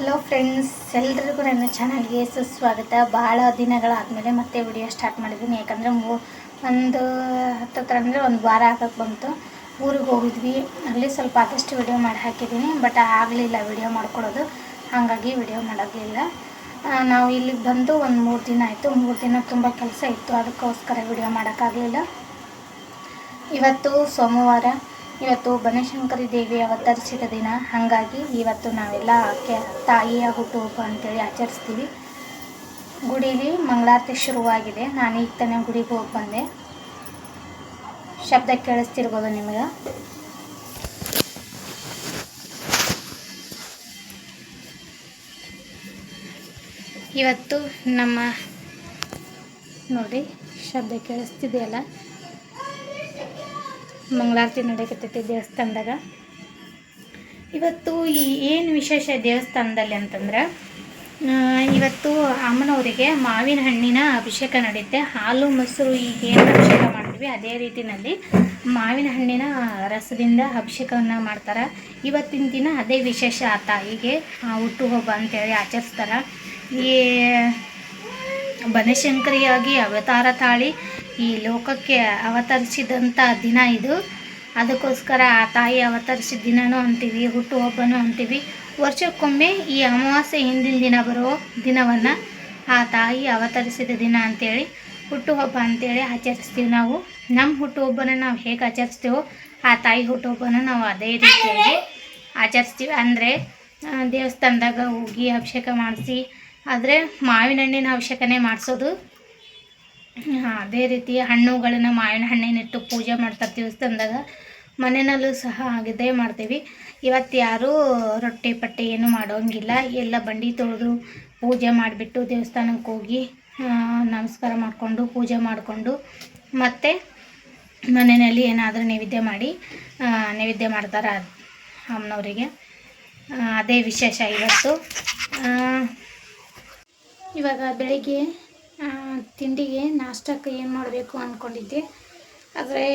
Hello friends ಎಲ್ರಿಗೂ ನನ್ನ ಚಾನಲ್ಗೆ ಸುಸ್ವಾಗತ. ಭಾಳ ದಿನಗಳಾದಮೇಲೆ ಮತ್ತೆ ವಿಡಿಯೋ ಸ್ಟಾರ್ಟ್ ಮಾಡಿದ್ದೀನಿ. ಯಾಕಂದರೆ ಮೂ ಒಂದು ಹತ್ತತ್ರ ಅಂದರೆ ಒಂದು ವಾರ ಆಗಕ್ಕೆ ಬಂತು. ಊರಿಗೆ ಹೋಗಿದ್ವಿ. ಅಲ್ಲಿ ಸ್ವಲ್ಪ ಆದಷ್ಟು ವಿಡಿಯೋ ಮಾಡಿ ಹಾಕಿದ್ದೀನಿ. ಬಟ್ ಆಗಲಿಲ್ಲ ವಿಡಿಯೋ ಮಾಡ್ಕೊಳ್ಳೋದು ಹಾಗಾಗಿ ವಿಡಿಯೋ ಮಾಡೋದಿಲ್ಲ. ನಾವು ಇಲ್ಲಿಗೆ ಬಂದು ಒಂದು ಮೂರು ದಿನ ಆಯಿತು. ಮೂರು ದಿನ ತುಂಬ ಕೆಲಸ ಇತ್ತು. ಅದಕ್ಕೋಸ್ಕರ ವಿಡಿಯೋ ಮಾಡೋಕ್ಕಾಗಲಿಲ್ಲ ಇವತ್ತು ಸೋಮವಾರ. ಇವತ್ತು ಬನಶಂಕರಿ ದೇವಿ ಅವತರಿಸಿದ ದಿನ. ಹಾಗಾಗಿ ಇವತ್ತು ನಾವೆಲ್ಲ ಕೆ ತಾಯಿಯ ಹುಟ್ಟುಹಬ್ಬ ಅಂತೇಳಿ ಆಚರಿಸ್ತೀವಿ. ಗುಡೀಲಿ ಮಂಗಳಾರತಿ ಶುರುವಾಗಿದೆ. ನಾನು ಈಗ ತಾನೇ ಗುಡಿಗೆ ಹೋಗಿ ಬಂದೆ. ಶಬ್ದ ಕೇಳಿಸ್ತಿರ್ಬೋದು ನಿಮಗೆ? ಇವತ್ತು ನಮ್ಮ, ನೋಡಿ, ಶಬ್ದ ಕೇಳಿಸ್ತಿದೆಯಲ್ಲ? ಮಂಗಳಾರತಿ ನಡೆಯಕತ್ತೈತಿ ದೇವಸ್ಥಾನದಾಗ. ಇವತ್ತು ಈ ಏನು ವಿಶೇಷ ದೇವಸ್ಥಾನದಲ್ಲಿ ಅಂತಂದ್ರೆ ಇವತ್ತು ಅಮ್ಮನವರಿಗೆ ಮಾವಿನ ಹಣ್ಣಿನ ಅಭಿಷೇಕ ನಡೆಯುತ್ತೆ ಹಾಲು ಮೊಸರು ಈಗ ಏನು ಅಭಿಷೇಕ ಮಾಡ್ತೀವಿ ಅದೇ ರೀತಿಯಲ್ಲಿ ಮಾವಿನ ಹಣ್ಣಿನ ರಸದಿಂದ ಅಭಿಷೇಕವನ್ನು ಮಾಡ್ತಾರೆ. ಇವತ್ತಿನ ದಿನ ಅದೇ ವಿಶೇಷ ಆ ತಾಯಿಗೆ ಆ, ಹುಟ್ಟುಹಬ್ಬ ಅಂತೇಳಿ ಆಚರಿಸ್ತಾರೆ. ಈ ಬನಶಂಕರಿಯಾಗಿ ಅವತಾರ ತಾಳಿ ಈ ಲೋಕಕ್ಕೆ ಅವತರಿಸಿದಂಥ ದಿನ ಇದು. ಅದಕ್ಕೋಸ್ಕರ ಆ ತಾಯಿ ಅವತರಿಸಿದ ದಿನನೂ ಅಂತೀವಿ, ಹುಟ್ಟುಹಬ್ಬನೂ ಅಂತೀವಿ. ವರ್ಷಕ್ಕೊಮ್ಮೆ ಈ ಅಮಾವಾಸ್ಯೆ ಹಿಂದಿನ ದಿನ ಬರೋ ದಿನವನ್ನು ಆ ತಾಯಿ ಅವತರಿಸಿದ ದಿನ ಅಂತೇಳಿ, ಹುಟ್ಟುಹಬ್ಬ ಅಂತೇಳಿ ಆಚರಿಸ್ತೀವಿ ನಾವು. ನಮ್ಮ ಹುಟ್ಟುಹಬ್ಬನ ನಾವು ಹೇಗೆ ಆಚರಿಸ್ತೀವೋ ಆ ತಾಯಿ ಹುಟ್ಟುಹಬ್ಬನ ನಾವು ಅದೇ ರೀತಿಯಾಗಿ ಆಚರಿಸ್ತೀವಿ. ಅಂದರೆ ದೇವಸ್ಥಾನದಾಗ ಹೋಗಿ ಅಭಿಷೇಕ ಮಾಡಿಸಿ, ಆದರೆ ಮಾವಿನ ಹಣ್ಣಿನ ಅಭಿಷೇಕನೇ ಮಾಡಿಸೋದು. ಅದೇ ರೀತಿ ಹಣ್ಣುಗಳನ್ನು ಮಾವಿನ ಹಣ್ಣಿನಿಟ್ಟು ಪೂಜೆ ಮಾಡ್ತಾರೆ ದೇವಸ್ಥಾನದಾಗ ಮನೆಯಲ್ಲೂ ಸಹ ಹಾಗಿದ್ದೇ ಮಾಡ್ತೀವಿ. ಇವತ್ತು ಯಾರೂ ರೊಟ್ಟಿ, ಪಟ್ಟಿ ಏನು ಮಾಡೋಂಗಿಲ್ಲ. ಎಲ್ಲ ಬಂಡಿ ತೊಳೆದು ಪೂಜೆ ಮಾಡಿಬಿಟ್ಟು ದೇವಸ್ಥಾನಕ್ಕೆ ಹೋಗಿ ನಮಸ್ಕಾರ ಮಾಡಿಕೊಂಡು ಪೂಜೆ ಮಾಡಿಕೊಂಡು ಮತ್ತು ಮನೆಯಲ್ಲಿ ಏನಾದರೂ ನೈವೇದ್ಯ ಮಾಡಿ ನೈವೇದ್ಯ ಮಾಡ್ತಾರೆ ಅಮ್ಮನವರಿಗೆ. ಅದೇ ವಿಶೇಷ ಇವತ್ತು. ಇವಾಗ ಬೆಳಿಗ್ಗೆ ತಿಂಡಿಗೆ ನಾಷ್ಟಕ್ಕೆ ಏನು ಮಾಡಬೇಕು ಅಂದ್ಕೊಂಡಿದ್ದೆ ಆದರೆ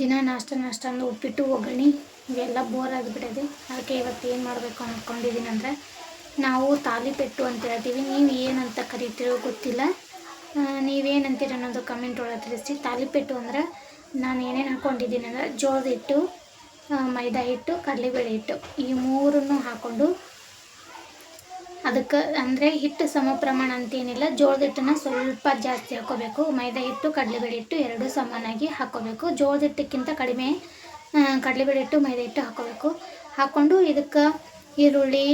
ದಿನ ನಾಷ್ಟ ನಾಷ್ಟ ಅಂದ್ರೆ ಉಪ್ಪಿಟ್ಟು, ಒಗ್ಗರಣೆ, ಇವೆಲ್ಲ ಬೋರ್ ಆಗಿಬಿಟ್ಟಿದೆ. ಅದಕ್ಕೆ ಇವತ್ತು ಏನು ಮಾಡಬೇಕು ಅಂದ್ಕೊಂಡಿದ್ದೀನಿ ಅಂದರೆ ನಾವು ತಾಲಿಪೆಟ್ಟು ಅಂತ ಹೇಳ್ತೀವಿ. ನೀವು ಏನಂತ ಕರಿತೀರೋ ಗೊತ್ತಿಲ್ಲ. ನೀವೇನಂತೀರ ಅನ್ನೋದು ಕಮೆಂಟ್ ಒಳಗೆ ತಿಳಿಸಿ. ತಾಲಿಪೆಟ್ಟು ಅಂದರೆ ನಾನು ಏನೇನು ಹಾಕ್ಕೊಂಡಿದ್ದೀನಿ ಅಂದರೆ ಜೋಳದ ಹಿಟ್ಟು ಮೈದಾ ಹಿಟ್ಟು, ಕಡಲೆಬೇಳೆ ಹಿಟ್ಟು ಈ ಮೂರನ್ನು ಹಾಕ್ಕೊಂಡು ಅದಕ್ಕೆ ಅಂದರೆ ಹಿಟ್ಟು ಸಮ ಪ್ರಮಾಣ ಅಂತೇನಿಲ್ಲ ಜೋಳದ ಹಿಟ್ಟನ್ನು ಸ್ವಲ್ಪ ಜಾಸ್ತಿ ಹಾಕೋಬೇಕು. ಮೈದಾ ಹಿಟ್ಟು, ಕಡಲೆಬೇಳೆ ಹಿಟ್ಟು ಎರಡೂ ಸಮಾನಾಗಿ ಹಾಕೋಬೇಕು. ಜೋಳದ ಹಿಟ್ಟಕ್ಕಿಂತ ಕಡಿಮೆ ಕಡಲೆಬೇಳೆ ಹಿಟ್ಟು, ಮೈದಾ ಹಿಟ್ಟು ಹಾಕೋಬೇಕು. ಹಾಕ್ಕೊಂಡು ಇದಕ್ಕೆ ಈರುಳ್ಳಿ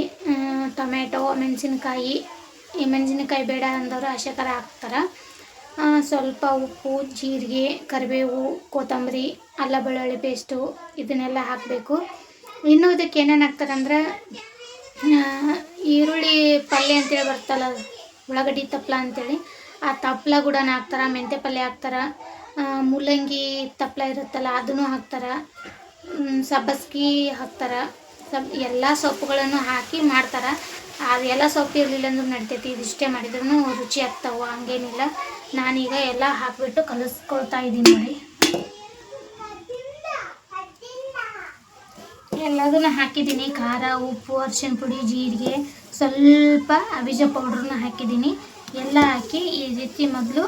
ಟೊಮೆಟೊ ಮೆಣಸಿನ್ಕಾಯಿ, ಈ ಮೆಣಸಿನಕಾಯಿ ಬೇಡ ಅಂದವರು ಥರ ಹಾಕ್ತಾರೆ. ಸ್ವಲ್ಪ ಉಪ್ಪು, ಜೀರಿಗೆ, ಕರಿಬೇವು, ಕೊತ್ತಂಬರಿ, ಅಲ್ಲ ಬೆಳ್ಳುಳ್ಳಿ ಪೇಸ್ಟು ಇದನ್ನೆಲ್ಲ ಹಾಕಬೇಕು. ಇನ್ನು ಇದಕ್ಕೆ ಏನೇನು ಹಾಕ್ತಾರೆ ಅಂದ್ರೆ ಈರುಳ್ಳಿ ಪಲ್ಯ ಅಂತೇಳಿ ಬರ್ತಲ್ಲ ಉಳ್ಳಾಗಡ್ಡಿ ತಪ್ಪಲ ಅಂತೇಳಿ, ಆ ತಪ್ಪಲ ಕೂಡ ಹಾಕ್ತಾರೆ, ಮೆಂತ್ಯ ಪಲ್ಯ ಹಾಕ್ತಾರೆ ಮೂಲಂಗಿ ತಪ್ಪಲ ಇರುತ್ತಲ್ಲ ಅದನ್ನು ಹಾಕ್ತಾರೆ ಸಬ್ಬಸ್ಗಿ ಹಾಕ್ತಾರೆ, ಸಬ್, ಎಲ್ಲ ಸೊಪ್ಪುಗಳನ್ನು ಹಾಕಿ ಮಾಡ್ತಾರೆ. ಅದೆಲ್ಲ ಸೊಪ್ಪು ಇರಲಿಲ್ಲ ಅಂದ್ರೆ ನಡಿತೈತಿ ಇದಿಷ್ಟೇ ಮಾಡಿದ್ರೂ ರುಚಿ ಆಗ್ತಾವೆ, ಹಂಗೇನಿಲ್ಲ. ನಾನೀಗ ಎಲ್ಲ ಹಾಕಿಬಿಟ್ಟು ಕಲಿಸ್ಕೊಳ್ತಾ ಇದ್ದೀನಿ ನೋಡಿ. ಎಲ್ಲದನ್ನ ಹಾಕಿದ್ದೀನಿ, ಖಾರ, ಉಪ್ಪು ಅರಿಶಿನ ಪುಡಿ, ಜೀರಿಗೆ, ಸ್ವಲ್ಪ ಅವಿಜ ಪೌಡ್ರನ್ನ ಹಾಕಿದ್ದೀನಿ. ಎಲ್ಲ ಹಾಕಿ ಈ ರೀತಿ ಮೊದಲು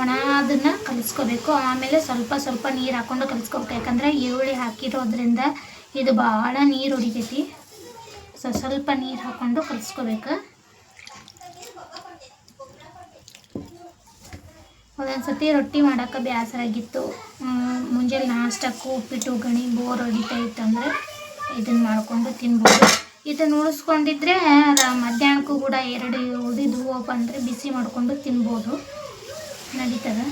ಒಣ ಅದನ್ನು ಕಲಿಸ್ಕೋಬೇಕು. ಆಮೇಲೆ ಸ್ವಲ್ಪ ಸ್ವಲ್ಪ ನೀರು ಹಾಕ್ಕೊಂಡು ಕಲಿಸ್ಕೋಬೇಕು. ಯಾಕಂದರೆ ಈರುಳ್ಳಿ ಹಾಕಿರೋದ್ರಿಂದ ಇದು ಭಾಳ ನೀರು ಹೊಡಿತೈತಿ ಸೊ, ಸ್ವಲ್ಪ ನೀರು ಹಾಕ್ಕೊಂಡು ಕಲಿಸ್ಕೋಬೇಕು. ಒಂದೊಂದು ಸತಿ ರೊಟ್ಟಿ ಮಾಡೋಕ್ಕೆ ಬೇಸರ ಆಗಿತ್ತು ಮುಂಜಾನೆ ನಾಷ್ಟಕ್ಕೂ ಉಪ್ಪಿಟ್ಟು, ಗಣಿ, ಬೋರ್ ಹೊಡಿತಾ ಇತ್ತಂದರೆ ಇದನ್ನು ಮಾಡಿಕೊಂಡು ತಿನ್ಬೋದು. ಇದನ್ನು ಉಳಿಸ್ಕೊಂಡಿದ್ರೆ ಮಧ್ಯಾಹ್ನಕ್ಕೂ ಕೂಡ ಎರಡು ಉಳಿದು ಅಂದರೆ ಬಿಸಿ ಮಾಡಿಕೊಂಡು ತಿನ್ಬೋದು. ನಡೀತದೆ?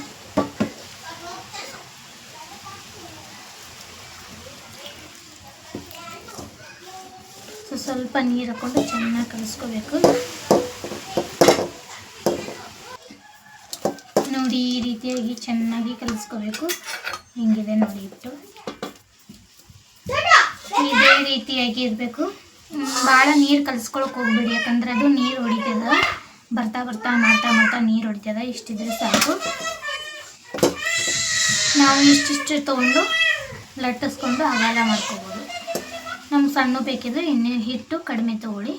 ಸೊ, ಸ್ವಲ್ಪ ನೀರು ಹಾಕ್ಕೊಂಡು ಚೆನ್ನಾಗಿ ಕಲಿಸ್ಕೋಬೇಕು. ನೋಡಿ, ಈ ರೀತಿಯಾಗಿ ಚೆನ್ನಾಗಿ ಕಲಿಸ್ಕೋಬೇಕು. ಹಿಂಗಿದೆ ನೋಡಿ ಇಟ್ಟು. ಇದೇ ರೀತಿಯಾಗಿ ಇರಬೇಕು ಭಾಳ ನೀರು ಕಲಿಸ್ಕೊಳಕ್ಕೆ ಹೋಗ್ಬೇಡಿ, ಯಾಕಂದ್ರೆ ಅದು ನೀರು ಹೊಡಿತದ. ಬರ್ತಾ ಬರ್ತಾ ಮಾಡ್ತಾ ಮಾಡ್ತಾ ನೀರು ಹೊಡಿತದ. ಇಷ್ಟಿದ್ರೆ ಸಾಕು. ನಾವು ಇಷ್ಟಿಷ್ಟು ತೊಗೊಂಡು ಲಟ್ಟಿಸ್ಕೊಂಡು ಅಗಲ ಮಾಡ್ಕೋಬೋದು. ನಮ್ಗೆ ಸಣ್ಣ ಬೇಕಿದ್ರೆ ಇನ್ನೇ ಹಿಟ್ಟು ಕಡಿಮೆ ತಗೊಳ್ಳಿ.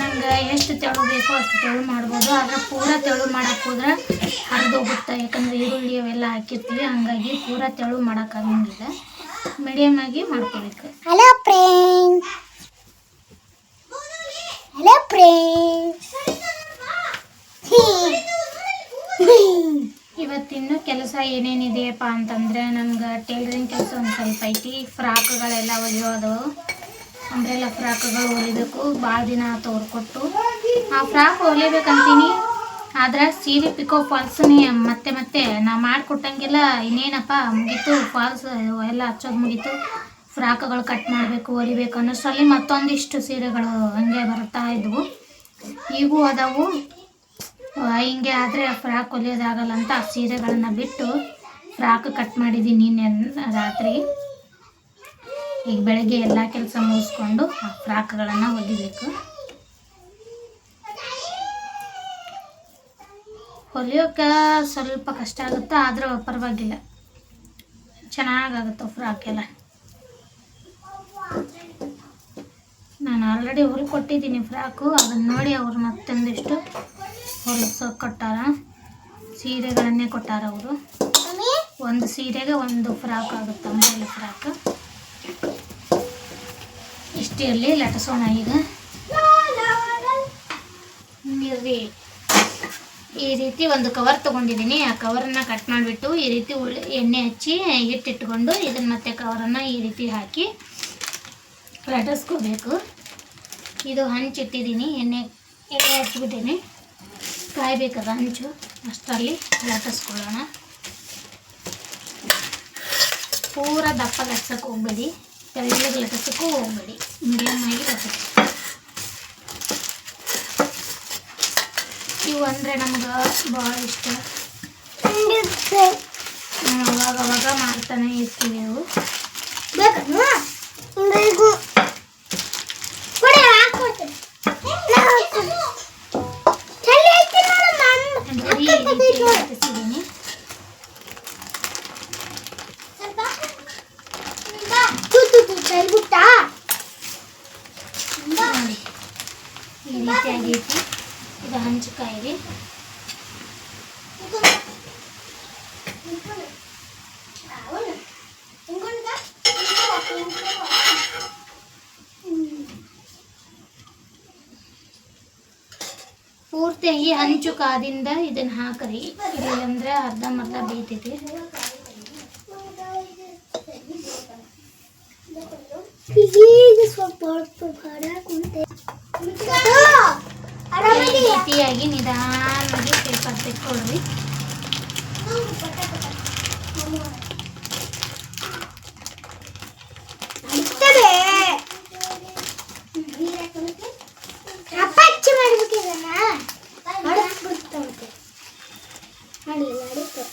ನಂಗೆ ಎಷ್ಟು ತೆಳು ಬೇಕೋ ಅಷ್ಟು ತೆಳು ಮಾಡ್ಬೋದು. ಆದರೆ ಪೂರ ತೆಳು ಮಾಡಕ್ಕೆ ಹರಿದೋಗುತ್ತೆ. ಯಾಕಂದ್ರೆ ಈರುಳ್ಳಿ ಅವೆಲ್ಲ ಹಾಕಿರ್ತೀವಿ. ಹಂಗಾಗಿ ಪೂರ ತೆಳು ಮಾಡೋಕ್ಕಾಗಂಗಿಲ್ಲ ಮೀಡಿಯಮ್ ಆಗಿ ಮಾಡ್ಕೋಬೇಕು. ಹಲೋ ಫ್ರೆಂಡ್ಸ್ ಹಲೋ ಫ್ರೆಂಡ್ಸ್ ಇವತ್ತಿನ್ನು ಕೆಲಸ ಏನೇನಿದೆಯಪ್ಪ ಅಂತಂದರೆ ನಮ್ಗೆ ಟೈಲರಿಂಗ್ ಕೆಲಸ ಒಂದು ಸ್ವಲ್ಪ ಐತಿ. ಫ್ರಾಕ್ಗಳೆಲ್ಲ ಹೊಲಿಯೋದು. ಅಂಬ್ರೆಲ್ಲ ಫ್ರಾಕ್ಗಳು ಹೊಲಿಬೇಕು. ಭಾಳ ದಿನ ತೋರ್ಕೊಟ್ಟು. ಆ ಫ್ರಾಕ್ ಹೊಲಿಬೇಕಂತೀನಿ. ಆದ್ರೆ ಸೀರೆ ಪಿಕೋ ಫಾಲ್ಸ್ನೇ ಮತ್ತೆ ಮತ್ತೆ ನಾ ಮಾಡಿಕೊಟ್ಟಂಗೆಲ್ಲ ಇನ್ನೇನಪ್ಪ, ಮುಗೀತು. ಫಾಲ್ಸ್ ಎಲ್ಲ ಹಚ್ಚೋದು ಮುಗೀತು. ಫ್ರಾಕ್ಗಳು ಕಟ್ ಮಾಡಬೇಕು, ಹೊಲಿಬೇಕು ಅನ್ನೋಷ್ಟರಲ್ಲಿ ಮತ್ತೊಂದಿಷ್ಟು ಸೀರೆಗಳು ಹಂಗೆ ಬರ್ತಾ ಇದ್ವು. ಈಗೂ ಅದಾವು. ಹಿಂಗೆ ಆದರೆ ಫ್ರಾಕ್ ಹೊಲಿಯೋದಾಗಲ್ಲ ಅಂತ ಆ ಸೀರೆಗಳನ್ನು ಬಿಟ್ಟು ಫ್ರಾಕ್ ಕಟ್ ಮಾಡಿದ್ದೀನಿ ನಿನ್ನೆ ರಾತ್ರಿ. ಈಗ ಬೆಳಗ್ಗೆ ಎಲ್ಲ ಕೆಲಸ ಮುಗಿಸ್ಕೊಂಡು ಆ ಫ್ರಾಕ್ಗಳನ್ನು ಹೊಲಿಬೇಕು. ಹೊಲಿಯೋಕೆ ಸ್ವಲ್ಪ ಕಷ್ಟ ಆಗುತ್ತೆ ಆದರೂ ಪರವಾಗಿಲ್ಲ. ಚೆನ್ನಾಗಾಗುತ್ತೆ ಫ್ರಾಕ್ ಎಲ್ಲ ನಾನು ಆಲ್ರೆಡಿ ಹೊಲ್ಕೊಟ್ಟಿದ್ದೀನಿ ಫ್ರಾಕು. ಅದನ್ನು ನೋಡಿ ಅವರು ಮತ್ತೊಂದಿಷ್ಟು ಹೊಲಿಸೋ ಕೊಟ್ಟಾರ. ಸೀರೆಗಳನ್ನೇ ಕೊಟ್ಟಾರ ಅವರು. ಒಂದು ಸೀರೆಗೆ ಒಂದು ಫ್ರಾಕ್ ಆಗುತ್ತೆ ಅಂಬ್ರೆಲ್ಲ ಫ್ರಾಕ್. ಇಷ್ಟಿರಲಿ ಲಟಸೋಣ ಈಗ. ಇರ್ರಿ ಈ ರೀತಿ ಒಂದು ಕವರ್ ತೊಗೊಂಡಿದ್ದೀನಿ. ಆ ಕವರನ್ನು ಕಟ್ ಮಾಡಿಬಿಟ್ಟು ಈ ರೀತಿ ಎಣ್ಣೆ ಹಚ್ಚಿ ಹಿಟ್ಟಿಟ್ಕೊಂಡು ಇದನ್ನು ಮತ್ತೆ ಕವರನ್ನು ಈ ರೀತಿ ಹಾಕಿ ಲಟಿಸ್ಕೋಬೇಕು ಇದು ಹಂಚಿಟ್ಟಿದ್ದೀನಿ ಎಣ್ಣೆ ಎಣ್ಣೆ ಹಚ್ಬಿಟ್ಟಿನಿ ಕಾಯಬೇಕದ ಹಂಚು. ಅಷ್ಟರಲ್ಲಿ ಲಟಿಸ್ಕೊಳ್ಳೋಣ ಪೂರ ದಪ್ಪ ಲಟ್ಸಕ್ಕೆ ಹೋಗ್ಬೇಡಿ. ತೆಳ್ಳಗೆ ಲಟಿಸೋಕ್ಕೂ ಹೋಗ್ಬೇಡಿ. ಮೀಡಿಯಮ್ ಆಗಿ ಇವು ಅಂದರೆ ನಮ್ಗೆ ಭಾಳ ಇಷ್ಟ. ನಾನು ಅವಾಗ ಅವಾಗ ಮಾಡ್ತಾನೆ ಇರ್ತೀನಿ ಅವು ಈ ರೀತಿ ಲಟಿಸಿದ್ದೀನಿ ತು, ತು, ತು, ಚಳಿ ಬಿಟ್ಟ? ನೋಡಿ ಈ ರೀತಿ ಆಗೈತಿ ಇದು ಹಂಚಕಾಯಿರಿ ಪೂರ್ತಿಯಾಗಿ ಹಂಚು ಕಾದಿಂದ ಇದನ್ನ ಹಾಕ್ರಿ ಇಲ್ಲಂದ್ರೆ ಅರ್ಧಂಬರ್ಧ ಬೇಯ್ತೈತಿ ಈಗ ಸ್ವಲ್ಪ ಹೊತ್ತು ಹೊರಗೆ ಈ ರೀತಿಯಾಗಿ ನಿಧಾನವಾಗಿ ಪೇಪರ್ ಏನಾಯ್ತು?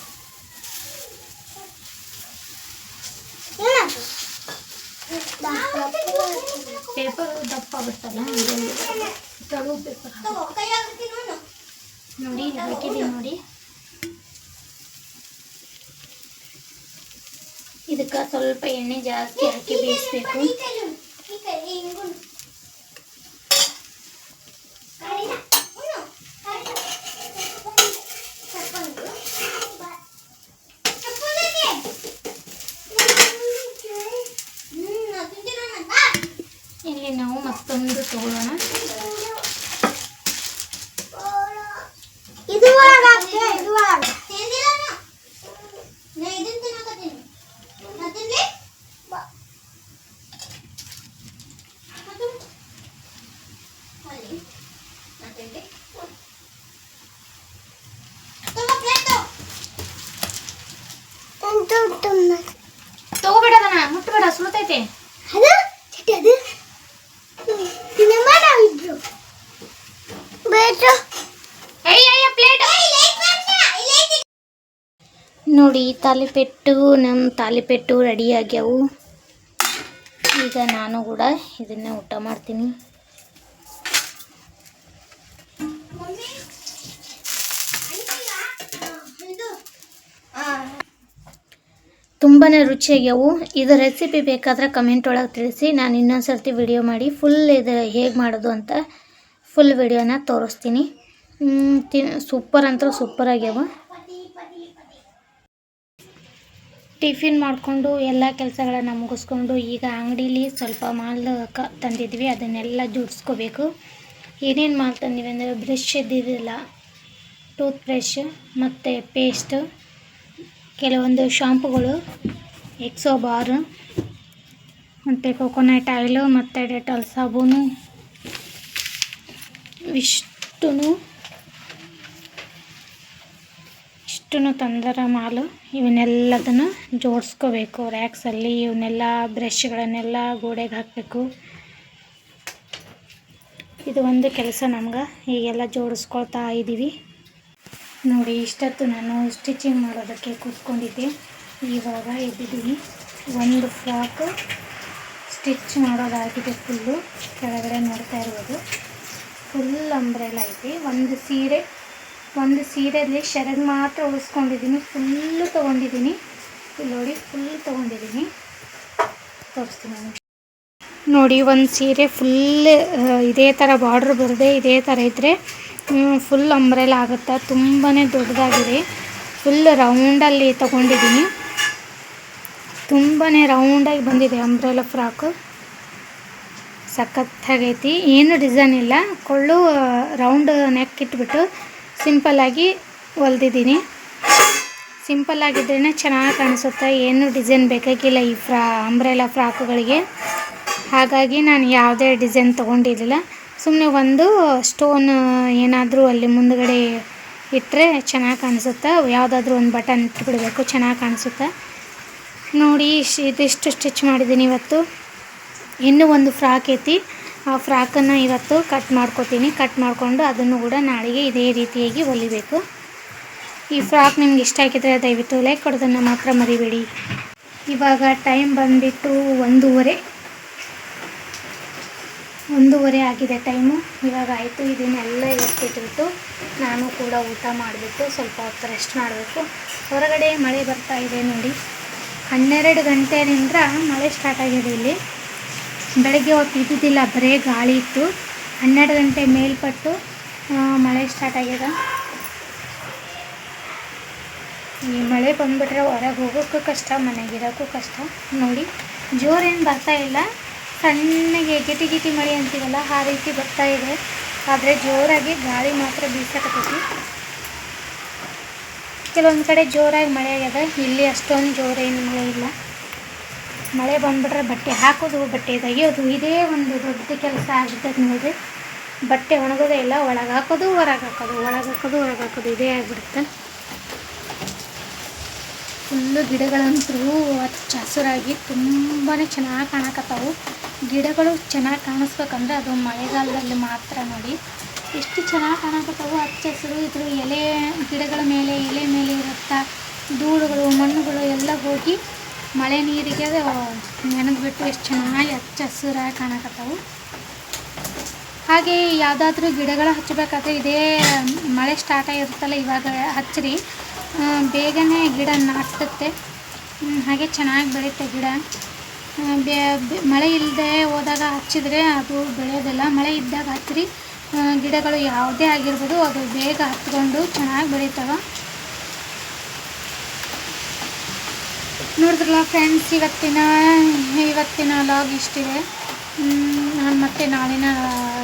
ಪೇಪರ್ ದಪ್ಪ ಆಗುತ್ತಲ್ಲ ನೋಡಿ ನೋಡಿ ಇದಕ್ಕೆ ಸ್ವಲ್ಪ ಎಣ್ಣೆ ಜಾಸ್ತಿ ಹಾಕಿ ಬೇಯಿಸ್ಬೇಕು ಇಲ್ಲಿ ನಾವು ಮತ್ತೊಂದು ತಗೊಳ್ಳೋಣ ಇದು ಒಳಗೆ ಹಾಕ್ತೆ, ಇದು ಒಳಗೆ. ತಂತು ತುಂಬ. ತಗೋಬೇಡ ಅದನ್ನ ಮುಟ್ಬೇಡ ಸುಳ್ತೈತೆ ಅದು ಚಿಟ್ಟಿ ಅದು ನಮ್ಮ ನಾವಿಬ್ರು ಬೇಟು ಅಯ್ಯ ಪ್ಲೇಟ್ ನೋಡಿ ತಾಲಿಪೆಟ್ಟು ನಮ್ಮ ತಾಲಿಪೆಟ್ಟು ರೆಡಿ ಆಗ್ಯಾವು. ಈಗ ನಾನು ಕೂಡ ಇದನ್ನೇ ಊಟ ಮಾಡ್ತೀನಿ. ತುಂಬಾ ರುಚಿಯಾಗ್ಯವು ಇದು ರೆಸಿಪಿ ಬೇಕಾದ್ರೆ ಕಮೆಂಟ್ ಒಳಗೆ ತಿಳಿಸಿ. ನಾನು ಇನ್ನೊಂದು ಸರ್ತಿ ವಿಡಿಯೋ ಮಾಡಿ ಫುಲ್ ಇದು ಹೇಗೆ ಮಾಡೋದು ಅಂತ ಫುಲ್ ವಿಡಿಯೋನ ತೋರಿಸ್ತೀನಿ. ತಿ ಸೂಪರ್ ಅಂತೂ ಸೂಪರ್ ಆಗ್ಯಾವ. ಟಿಫಿನ್ ಮಾಡಿಕೊಂಡು ಎಲ್ಲ ಕೆಲಸಗಳನ್ನ ಮುಗಿಸ್ಕೊಂಡು ಈಗ ಅಂಗಡೀಲಿ ಸ್ವಲ್ಪ ಮಾಲ್ ಕ ತಂದಿದ್ವಿ, ಅದನ್ನೆಲ್ಲ ಜೋಡಿಸ್ಕೋಬೇಕು. ಏನೇನು ಮಾಲ್ ತಂದಿವಿ ಅಂದರೆ ಬ್ರಷ್ ಇದ್ದಿದ್ದಿಲ್ಲ ಟೂತ್ ಬ್ರಷ್ ಮತ್ತು ಪೇಸ್ಟ್, ಕೆಲವೊಂದು ಶಾಂಪುಗಳು, ಎಕ್ಸೋ ಬಾರ್, ಮತ್ತು ಕೊಕೊನಟ್ ಆಯಿಲು, ಮತ್ತು ಡೆಟಾಲ್ ಸಾಬೂನು ಇಷ್ಟು ಇಷ್ಟನ್ನು ತಂದರ ಮಾಲು, ಇವನ್ನೆಲ್ಲದನ್ನು ಜೋಡಿಸ್ಕೋಬೇಕು ರ್ಯಾಕ್ಸಲ್ಲಿ ಇವನ್ನೆಲ್ಲ ಬ್ರಷ್ಗಳನ್ನೆಲ್ಲ ಗೋಡೆಗೆ ಹಾಕಬೇಕು. ಇದು ಒಂದು ಕೆಲಸ ನಮ್ಗೆ, ಈಗೆಲ್ಲ ಜೋಡಿಸ್ಕೊಳ್ತಾ ಇದ್ದೀವಿ ನೋಡಿ, ಇಷ್ಟೊತ್ತು ನಾನು ಸ್ಟಿಚಿಂಗ್ ಮಾಡೋದಕ್ಕೆ ಕೂತ್ಕೊಂಡಿದ್ದೆ. ಇವಾಗ ಎದ್ದಿದ್ದೀನಿ. ಒಂದು ಫ್ರಾಕ್ ಸ್ಟಿಚ್ ಮಾಡೋದಾಗಿದೆ ಫುಲ್ಲು ಕೆಳಗಡೆ ನೋಡ್ತಾ ಇರ್ಬೋದು. ಫುಲ್ ಅಂಬ್ರೆಲ್ಲ ಐತಿ ಒಂದು ಸೀರೆ ಒಂದು ಸೀರೆಯಲ್ಲಿ ಶರದ್ ಮಾತ್ರ ಉಳಿಸ್ಕೊಂಡಿದ್ದೀನಿ ಫುಲ್ಲು ತೊಗೊಂಡಿದ್ದೀನಿ. ಇಲ್ಲಿ ನೋಡಿ ಫುಲ್ ತೊಗೊಂಡಿದ್ದೀನಿ. ತೋರಿಸ್ತೀನಿ ನೋಡಿ, ಒಂದು ಸೀರೆ ಫುಲ್ ಇದೇ ಥರ ಬಾರ್ಡ್ರ್ ಬರದೆ ಇದೇ ಥರ ಇದ್ದರೆ ಫುಲ್ ಅಂಬ್ರೆಲ್ ಆಗುತ್ತಾ? ತುಂಬಾ ದೊಡ್ಡದಾಗಿದೆ. ಫುಲ್ ರೌಂಡಲ್ಲಿ ತೊಗೊಂಡಿದ್ದೀನಿ. ತುಂಬಾ ರೌಂಡಾಗಿ ಬಂದಿದೆ ಅಂಬ್ರೆಲ ಫ್ರಾಕು ಸಖತ್ತಾಗೈತಿ. ಏನು ಡಿಸೈನ್ ಇಲ್ಲ. ಕೊಳ್ಳು ರೌಂಡ್ ನೆಕ್ ಇಟ್ಬಿಟ್ಟು ಸಿಂಪಲ್ಲಾಗಿ ಹೊಲ್ದಿದ್ದೀನಿ. ಸಿಂಪಲ್ ಆಗಿದ್ರೇ ಚೆನ್ನಾಗಿ ಕಾಣಿಸುತ್ತೆ. ಏನು ಡಿಸೈನ್ ಬೇಕಾಗಿಲ್ಲ ಈ ಫ್ರಾ ಅಂಬ್ರೆಲ್ಲ ಫ್ರಾಕುಗಳಿಗೆ. ಹಾಗಾಗಿ ನಾನು ಯಾವುದೇ ಡಿಸೈನ್ ತೊಗೊಂಡಿರಲಿಲ್ಲ. ಸುಮ್ಮನೆ ಒಂದು ಸ್ಟೋನ್ ಏನಾದರೂ ಅಲ್ಲಿ ಮುಂದುಗಡೆ ಇಟ್ಟರೆ ಚೆನ್ನಾಗಿ ಕಾಣಿಸುತ್ತೆ. ಯಾವುದಾದ್ರೂ ಒಂದು ಬಟನ್ ಇಟ್ಬಿಡಬೇಕು, ಚೆನ್ನಾಗಿ ಕಾಣಿಸುತ್ತೆ. ನೋಡಿ ಇದಿಷ್ಟು ಸ್ಟಿಚ್ ಮಾಡಿದ್ದೀನಿ ಇವತ್ತು. ಇನ್ನೂ ಒಂದು ಫ್ರಾಕ್ ಐತಿ. ಆ ಫ್ರಾಕನ್ನು ಇವತ್ತು ಕಟ್ ಮಾಡ್ಕೊತೀನಿ. ಕಟ್ ಮಾಡಿಕೊಂಡು ಅದನ್ನು ಕೂಡ ನಾಳೆಗೆ ಇದೇ ರೀತಿಯಾಗಿ ಹೊಲಿಬೇಕು. ಈ ಫ್ರಾಕ್ ನಿಮ್ಗೆ ಇಷ್ಟ ಆಗಿದ್ರೆ ದಯವಿಟ್ಟು ಲೈಕ್ ಕೊಡೋದನ್ನು ಮಾತ್ರ ಮರಿಬೇಡಿ. ಇವಾಗ ಟೈಮ್ ಬಂದುಬಿಟ್ಟು ಒಂದೂವರೆ. ಒಂದೂವರೆ ಆಗಿದೆ ಟೈಮು ಇವಾಗ ಆಯಿತು. ಇದನ್ನೆಲ್ಲ ಎತ್ತಿಟ್ಬಿಟ್ಟು ನಾನು ಕೂಡ ಊಟ ಮಾಡಿಬಿಟ್ಟು ಸ್ವಲ್ಪ ಹೊತ್ತು ರೆಸ್ಟ್ ಮಾಡಬೇಕು. ಹೊರಗಡೆ ಮಳೆ ಬರ್ತಾ ಇದೆ ನೋಡಿ. ಹನ್ನೆರಡು ಗಂಟೆಯಿಂದ ಮಳೆ ಸ್ಟಾರ್ಟ್ ಆಗಿದೆ ಇಲ್ಲಿ. ಬೆಳಗ್ಗೆ ಹೊತ್ತು ಇದ್ದಿದ್ದಿಲ್ಲ, ಬರೇ ಗಾಳಿ ಇತ್ತು. ಹನ್ನೆರಡು ಗಂಟೆ ಮೇಲ್ಪಟ್ಟು ಮಳೆ ಸ್ಟಾರ್ಟ್ ಆಗ್ಯದ. ಈ ಮಳೆ ಬಂದುಬಿಟ್ರೆ ಹೊರಗೆ ಹೋಗೋಕ್ಕೂ ಕಷ್ಟ, ಮನೆಗೆ ಇರೋಕ್ಕೂ ಕಷ್ಟ. ನೋಡಿ ಜೋರೇನು ಬರ್ತಾ ಇಲ್ಲ. ಸಣ್ಣಗೆ ಗಿಟಿ ಗಿಟಿ ಮಳೆ ಅಂತೀವಲ್ಲ, ಆ ರೀತಿ ಬರ್ತಾ ಇದೆ. ಆದರೆ ಜೋರಾಗಿ ಗಾಳಿ ಮಾತ್ರ ಬೀಸಕತ್ತೈತಿ. ಕೆಲವೊಂದು ಕಡೆ ಜೋರಾಗಿ ಮಳೆ ಆಗ್ಯದ. ಇಲ್ಲಿ ಅಷ್ಟೊಂದು ಜೋರೇನು ಮಳೆ ಇಲ್ಲ. ಮಳೆ ಬಂದ್ಬಿಟ್ರೆ ಬಟ್ಟೆ ಹಾಕೋದು, ಬಟ್ಟೆ ತೆಗಿಯೋದು, ಇದೇ ಒಂದು ದೊಡ್ಡ ಕೆಲಸ ಆಗಿರ್ತೈತೆ ನೋಡಿರಿ. ಬಟ್ಟೆ ಒಣಗೋದೇ ಇಲ್ಲ, ಒಳಗೆ ಹಾಕೋದು, ಹೊರಗೆ ಹಾಕೋದು, ಒಳಗೆ ಹಾಕೋದು, ಹೊರಗೆ ಹಾಕೋದು, ಇದೇ ಆಗಿಬಿಡುತ್ತೆ. ಫುಲ್ಲು ಗಿಡಗಳಂತೂ ಹಚ್ಚ ಹಸುರಾಗಿ ತುಂಬಾ ಚೆನ್ನಾಗಿ ಕಾಣಕತ್ತಾವು. ಗಿಡಗಳು ಚೆನ್ನಾಗಿ ಕಾಣಿಸ್ಬೇಕಂದ್ರೆ ಅದು ಮಳೆಗಾಲದಲ್ಲಿ ಮಾತ್ರ ನೋಡಿ. ಎಷ್ಟು ಚೆನ್ನಾಗಿ ಕಾಣಕತ್ತಾವು, ಹಚ್ಚ ಹಸಿರು, ಇದ್ರ ಎಲೆ, ಗಿಡಗಳ ಮೇಲೆ, ಎಲೆ ಮೇಲೆ ಇರುತ್ತಾ, ಧೂಳುಗಳು, ಮಣ್ಣುಗಳು ಎಲ್ಲ ಹೋಗಿ ಮಳೆ ನೀರಿಗೆ ನೆನೆದ್ಬಿಟ್ಟು ಎಷ್ಟು ಚೆನ್ನಾಗಿ ಹಚ್ಚ ಹಸಿರಾಗಿ ಕಾಣಕತ್ತವು. ಹಾಗೆ ಯಾವುದಾದ್ರೂ ಗಿಡಗಳು ಹಚ್ಚಬೇಕಾದ್ರೆ ಇದೇ ಮಳೆ ಸ್ಟಾರ್ಟ್ ಆಗಿರುತ್ತಲ್ಲ ಇವಾಗ ಹಚ್ಚಿರಿ. ಬೇಗನೆ ಗಿಡ ನಾಟುತ್ತೆ ಹಾಗೆ ಚೆನ್ನಾಗಿ ಬೆಳೆಯುತ್ತೆ ಗಿಡ. ಮಳೆ ಇಲ್ಲದೆ ಹೋದಾಗ ಹಚ್ಚಿದ್ರೆ ಅದು ಬೆಳೆಯೋದಿಲ್ಲ. ಮಳೆ ಇದ್ದಾಗ ಹಚ್ಚಿರಿ. ಗಿಡಗಳು ಯಾವುದೇ ಆಗಿರ್ಬೋದು ಅದು ಬೇಗ ಹತ್ಕೊಂಡು ಚೆನ್ನಾಗಿ ಬೆಳೀತವೆ ನೋಡಿದ್ರಲ್ಲ ಫ್ರೆಂಡ್ಸ್ ಇವತ್ತಿನ ಇವತ್ತಿನ ಲಾಗ್ ಇಷ್ಟಿದೆ. ನಾನು ಮತ್ತೆ ನಾಳಿನ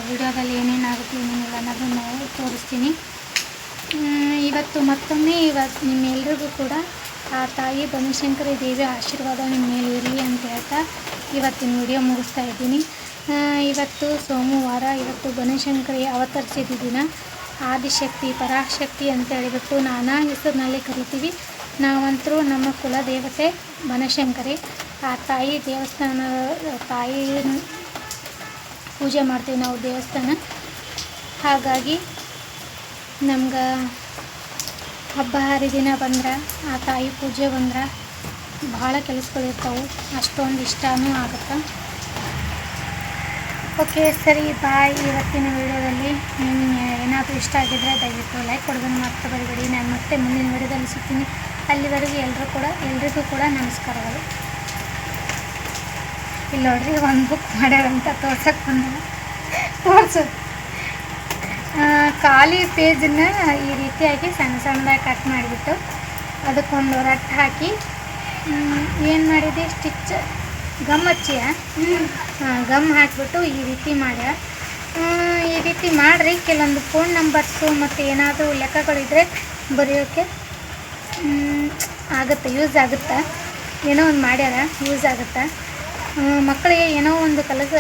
ವಿಡಿಯೋದಲ್ಲಿ ಏನೇನಾಗುತ್ತೆ ಏನೇನಿಲ್ಲ ಅನ್ನೋದನ್ನು ತೋರಿಸ್ತೀನಿ. ಇವತ್ತು ಮತ್ತೊಮ್ಮೆ ಇವತ್ತು ನಿಮ್ಮೆಲ್ರಿಗೂ ಕೂಡ ಆ ತಾಯಿ ಬನಶಂಕರಿ ದೇವಿ ಆಶೀರ್ವಾದ ನಿಮ್ಮ ಮೇಲೆ ಇರಲಿ ಅಂತ ಹೇಳ್ತಾ ಇವತ್ತಿನ ವಿಡಿಯೋ ಮುಗಿಸ್ತಾ ಇದ್ದೀನಿ. ಇವತ್ತು ಸೋಮವಾರ, ಇವತ್ತು ಬನಶಂಕರಿ ಅವತರಿಸಿದ ದಿನ. ಆದಿಶಕ್ತಿ, ಪರಾಶಕ್ತಿ ಅಂತ ಹೇಳಿಬಿಟ್ಟು ನಾನಾ ಹೆಸರಿನಲ್ಲಿ ಕರಿತೀವಿ. ನಾವಂತರೂ ನಮ್ಮ ಕುಲದೇವತೆ ಬನಶಂಕರಿ. ಆ ತಾಯಿ ದೇವಸ್ಥಾನ ತಾಯಿ ಪೂಜೆ ಮಾಡ್ತೀವಿ ನಾವು ದೇವಸ್ಥಾನ. ಹಾಗಾಗಿ ನಮ್ಗೆ ಹಬ್ಬ ಹರಿದಿನ ಬಂದ್ರೆ, ಆ ತಾಯಿ ಪೂಜೆ ಬಂದ್ರೆ ಭಾಳ ಕೆಲಸಗಳಿರ್ತಾವೆ ಅಷ್ಟೊಂದು ಇಷ್ಟನೂ ಆಗುತ್ತೆ. ಓಕೆ ಸರಿ, ಬಾಯ್. ಇವತ್ತಿನ ವಿಡಿಯೋದಲ್ಲಿ ನಿಮ್ಗೆ ಏನಾದರೂ ಇಷ್ಟ ಆಗಿದ್ರೆ ದಯವಿಟ್ಟು ಲೈಕ್ ಕೊಡೋದನ್ನು ಮತ್ತೆ ಬರಿಬೇಡಿ ನಾನು ಮತ್ತೆ ಮುಂದಿನ ವಿಡಿಯೋದಲ್ಲಿ ಸಿಗ್ತೀನಿ. ಅಲ್ಲಿವರೆಗೂ ಎಲ್ಲರೂ ಕೂಡ, ಎಲ್ರಿಗೂ ಕೂಡ ನಮಸ್ಕಾರಗಳು. ಇಲ್ಲಿ ನೋಡ್ರಿ, ಒಂದು ಬುಕ್ ಮಾಡ್ಯಾರಂತ ತೋರ್ಸಕ್ಕೆ ಬಂದ ತೋರ್ಸು. ಖಾಲಿ ಪೇಜನ್ನ ಈ ರೀತಿಯಾಗಿ ಸಣ್ಣ ಸಣ್ಣದಾಗಿ ಕಟ್ ಮಾಡಿಬಿಟ್ಟು ಅದಕ್ಕೊಂದು ರಟ್ಟು ಹಾಕಿ ಏನು ಮಾಡಿದೆ? Stitch gum ಹಚ್ಚಿಯ? ಗಮ್ ಹಾಕಿಬಿಟ್ಟು ಈ ರೀತಿ ಮಾಡ್ಯ. ಈ ರೀತಿ ಮಾಡಿರಿ. ಕೆಲವೊಂದು ಫೋನ್ ನಂಬರ್ಸು ಮತ್ತು ಏನಾದರೂ ಲೆಕ್ಕಗಳಿದ್ರೆ ಬರೆಯೋಕ್ಕೆ ಆಗುತ್ತೆ ಯೂಸ್ ಆಗುತ್ತೆ. ಏನೋ ಒಂದು ಮಾಡ್ಯಾರ ಯೂಸ್ ಆಗುತ್ತೆ. ಮಕ್ಕಳಿಗೆ ಏನೋ ಒಂದು ಕಲಸ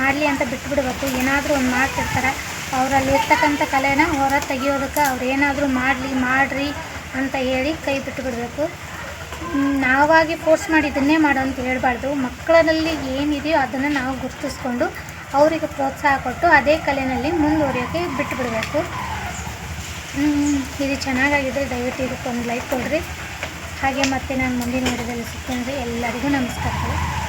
ಮಾಡಲಿ ಅಂತ ಬಿಟ್ಬಿಡ್ಬೇಕು. ಏನಾದರೂ ಒಂದು ಮಾಡ್ತಿರ್ತಾರೆ. ಅವರಲ್ಲಿ ಇರ್ತಕ್ಕಂಥ ಕಲೆನ ಹೊರ ತೆಗಿಯೋದಕ್ಕೆ ಅವ್ರು ಏನಾದರೂ ಮಾಡಲಿ, ಮಾಡಿರಿ ಅಂತ ಹೇಳಿ ಕೈ ಬಿಟ್ಟುಬಿಡ್ಬೇಕು ನಾವಾಗಿ ಫೋರ್ಸ್ ಮಾಡಿ ಇದನ್ನೇ ಮಾಡು ಅಂತ ಹೇಳ್ಬಾರ್ದು. ಮಕ್ಕಳಲ್ಲಿ ಏನಿದೆಯೋ ಅದನ್ನು ನಾವು ಗುರುತಿಸ್ಕೊಂಡು ಅವರಿಗೆ ಪ್ರೋತ್ಸಾಹ ಕೊಟ್ಟು ಅದೇ ಕಲೆಯಲ್ಲಿ ಮುಂದುವರಿಯೋಕ್ಕೆ ಬಿಟ್ಟುಬಿಡಬೇಕು ಇದು ಚೆನ್ನಾಗಾಗಿದೆ. ದಯವಿಟ್ಟು ಇದಕ್ಕೊಂದು ಲೈಕ್ ಕೊಡಿರಿ. ಹಾಗೆ ಮತ್ತೆ ನಾನು ಮುಂದಿನ ವಿಡಿಯೋದಲ್ಲಿ ಸಿಗ್ತೇನೆ ಎಲ್ಲರಿಗೂ ನಮಸ್ಕಾರಗಳು.